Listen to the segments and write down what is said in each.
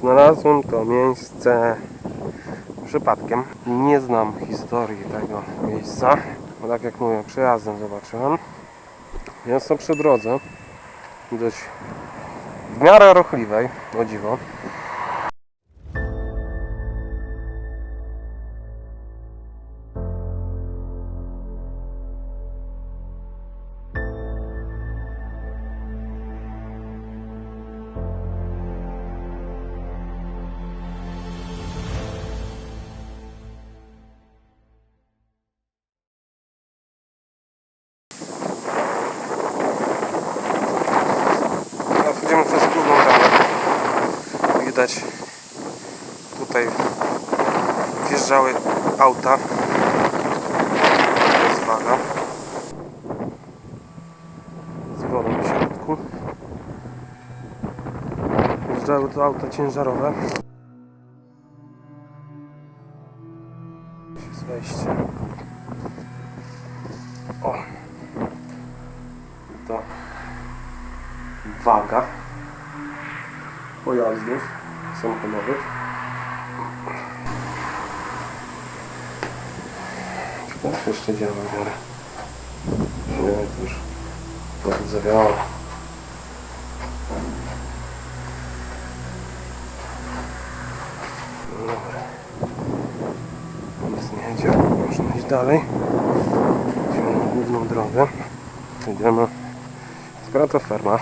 Znalazłem to miejsce przypadkiem. Nie znam historii tego miejsca. Bo tak jak mówię, przejazdem zobaczyłem. Jest to przy drodze. Dość w miarę ruchliwej, o dziwo. Auta. To jest waga. Z wodą w środku. Wjeżdżały tu auta ciężarowe. Jest wejście. O. To waga pojazdów samochodowych. To jeszcze działa w miarę? To już bardzo zawiało. Dobra. Nic nie idzie. Można iść dalej. Idziemy na główną drogę. Idziemy. Skoro to ferma,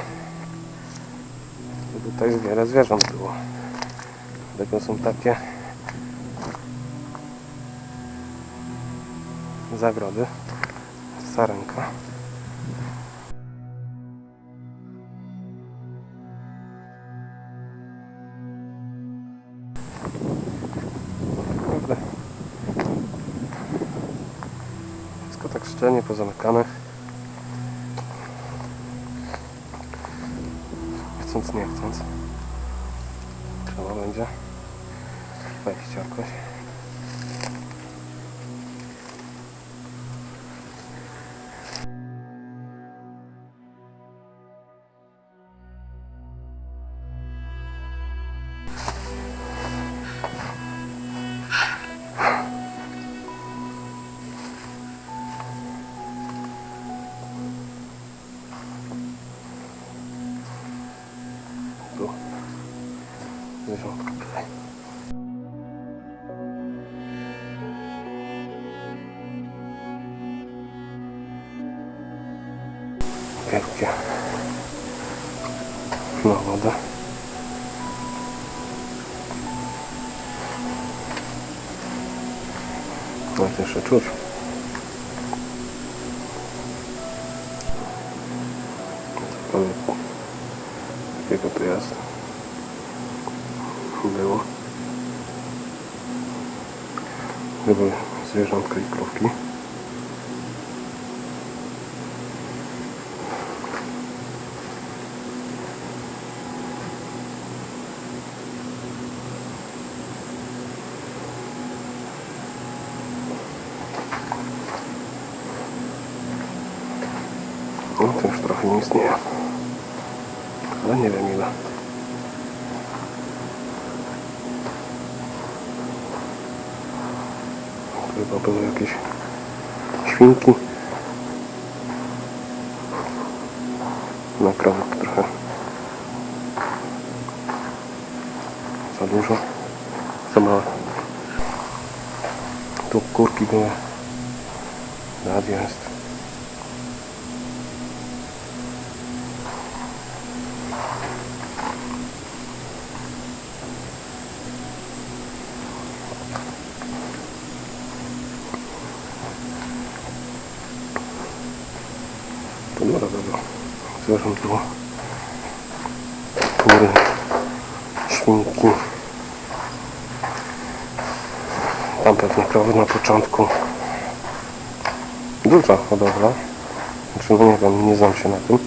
tutaj wiele zwierząt było. Dlatego są takie zagrody. Sarenka. Naprawdę. Wszystko tak szczelnie pozamykane. Chcąc, nie chcąc. Trzeba będzie wejść jakoś. Jeszcze czuć. Jakiego to jest. Było. Były zwierzątka i krówki. Nie istnieje. Ale nie wiem ile. Chyba były jakieś świnki. Na krowek trochę za dużo, za małe. Tu kurki były. Radio Było. Kury, świnki. Tam pewnie krowy na początku. Duża hodowla. Znaczy, no nie wiem, nie znam się na tym.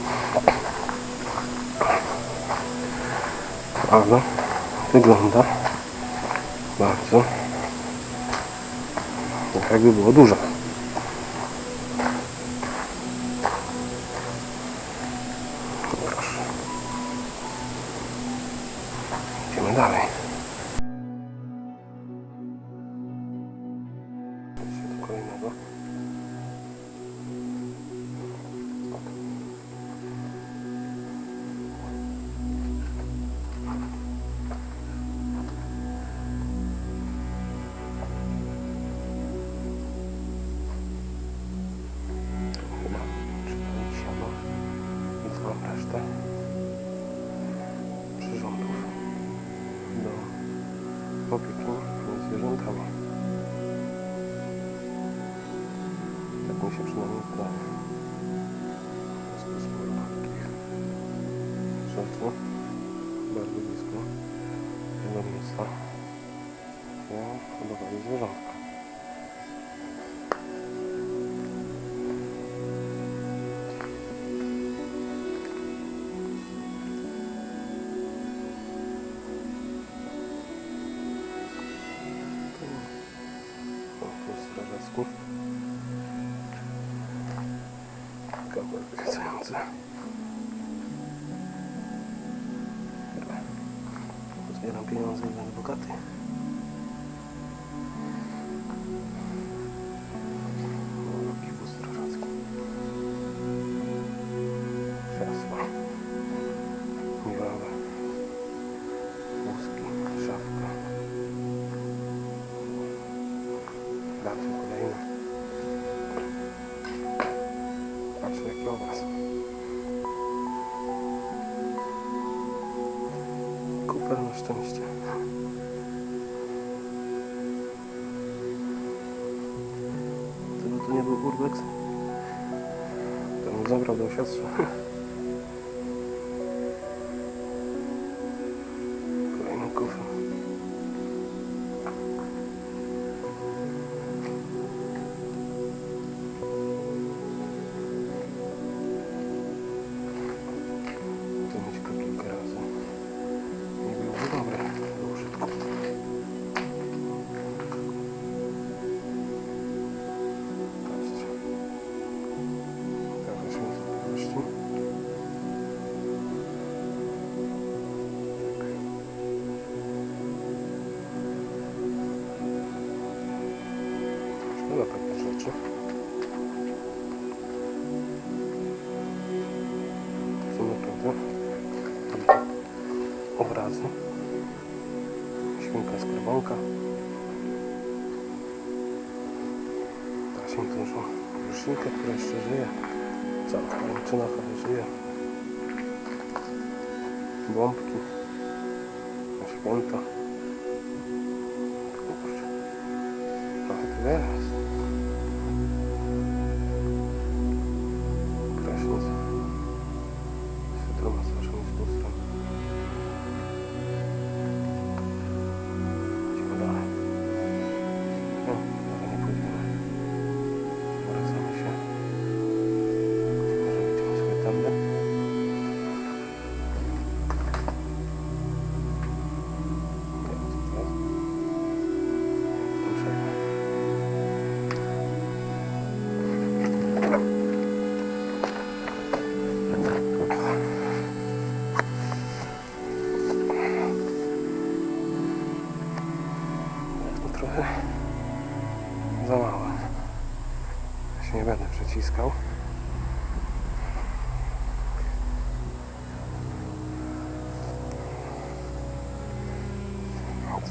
Ale wygląda bardzo tak jakby było duże. Proszę. Idziemy opieki nad zwierzętami. Tak mi się przynajmniej wydaje. W sposób takich rzeczy bardzo blisko tego miejsca gdzie hodowali zwierzątka. people. Cover sounds. Los que eran pinos en el bocate. Lucas. Obrazy. Świnka skarbonka. Teraz im dużo ruszynkę, która jeszcze żyje. Cała pajęczyna, ale żyje. Bombki. Na święta. Kurczę. Trochę tu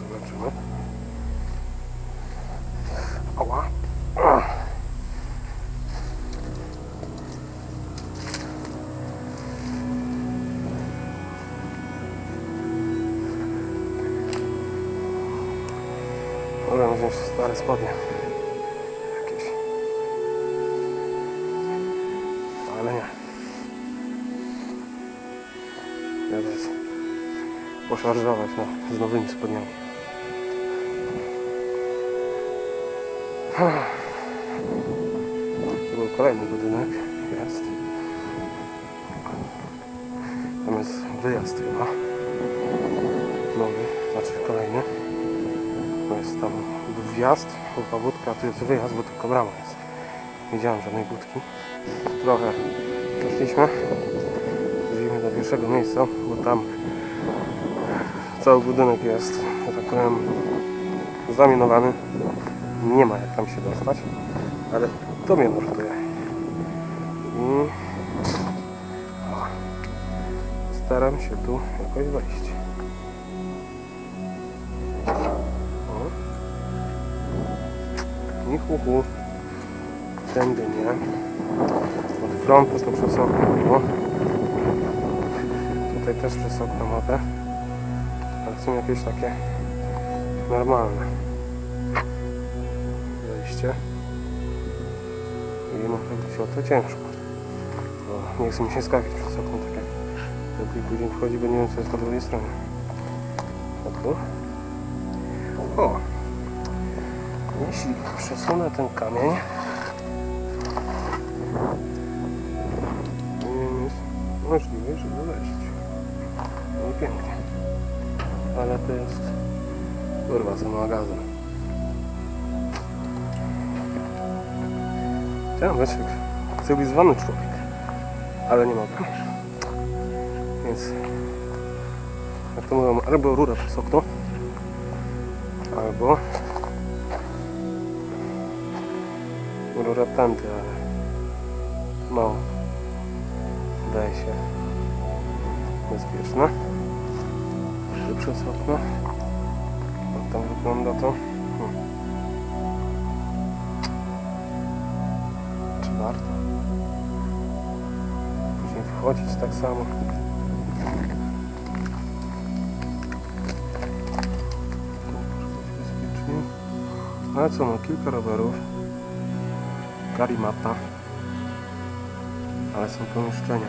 Zobaczymy. Ała. Mogę wziąć stare spodnie. Jakieś. Ale nie. Ja teraz poszarżować no, z nowymi spodniami. To był kolejny budynek. Jest. Tam jest wyjazd chyba. Nowy, znaczy kolejny. To jest tam wjazd, chyba budka, a tu jest wyjazd, bo tylko brama jest. Nie widziałem żadnej budki. Trochę przeszliśmy. Wróciliśmy do pierwszego miejsca, bo tam Cały budynek jest, że tak powiem, zaminowany. Nie ma jak tam się dostać, ale to mnie nurtuje. I staram się tu jakoś wejść. I hu. Tędy nie. Od frontu to przez okno. Tutaj też przez okno mogę. Ale są jakieś takie normalne wejście. I może być o to ciężko. Bo nie chce mi się skakać przez okno tak jak lepiej później wchodzi, bo nie wiem co jest po drugiej stronie. A tu? O! Jeśli przesunę ten kamień jest możliwe, żeby wejść. No i pięknie. Ale to jest kurwa co magazyn. Być jak cywilizowany człowiek, ale nie mogę. Więc jak to mówią, albo rura przez okno, albo rura tędy, ale mało wydaje się bezpieczne. Tu przez okno. Jak tam wygląda to? Warto? Później wchodzić tak samo. Ale co, no kilka rowerów. Karimata. Ale są pomieszczenia.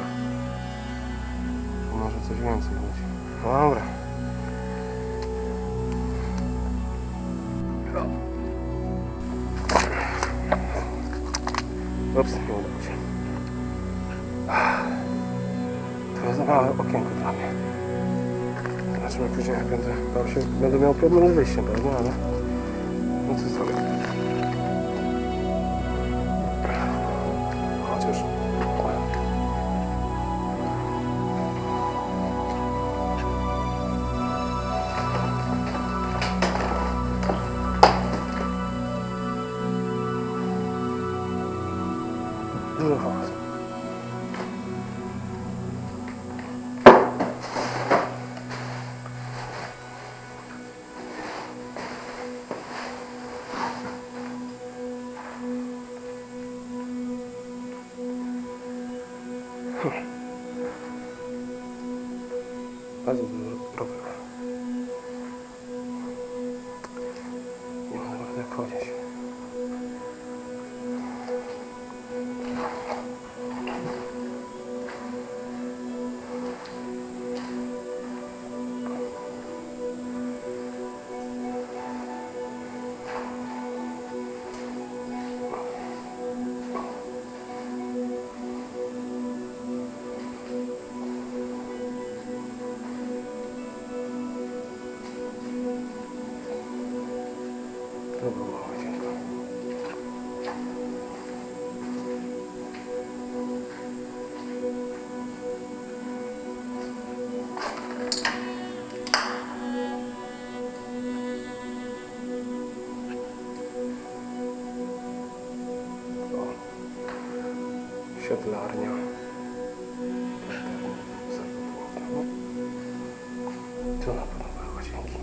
Może coś więcej być. Dobra. Ups, nie udało się. To jest za małe okienko dla mnie. Zobaczymy później, jak będę, bał się, będę miał problem z wyjściem pewnie, ale no co Bardzo dużo rowerów. Nie ma nawet jak Tu na pewno były łazienki.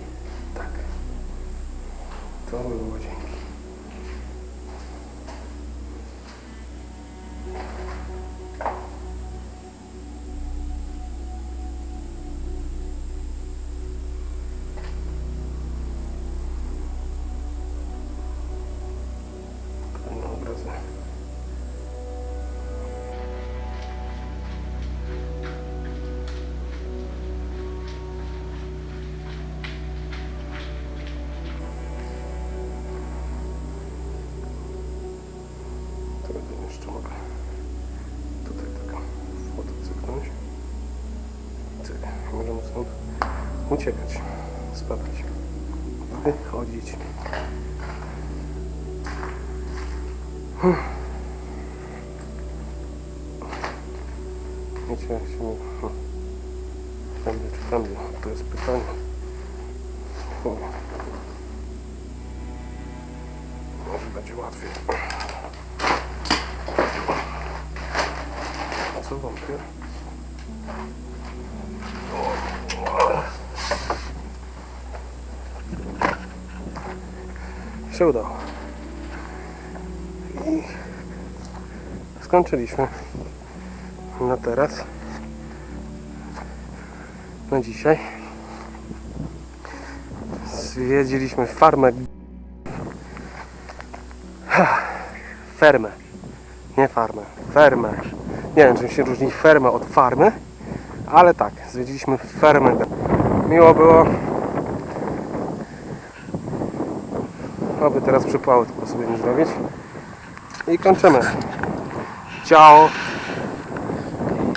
Tak. To były łazienki. Uciekać, spadać, wychodzić. Wiecie, jak się... hmm. Tędy czy tędy? To jest pytanie. chuj. Może będzie łatwiej. Co wątpię? Się udało. I skończyliśmy na teraz. Na dzisiaj. Zwiedziliśmy farmę. Fermę. Nie farmę. Fermę. Nie wiem, czym się różni ferma od farmy, ale tak, zwiedziliśmy fermę. Miło było. Oby teraz przypały tylko sobie nie zrobić. I kończymy. Ciao.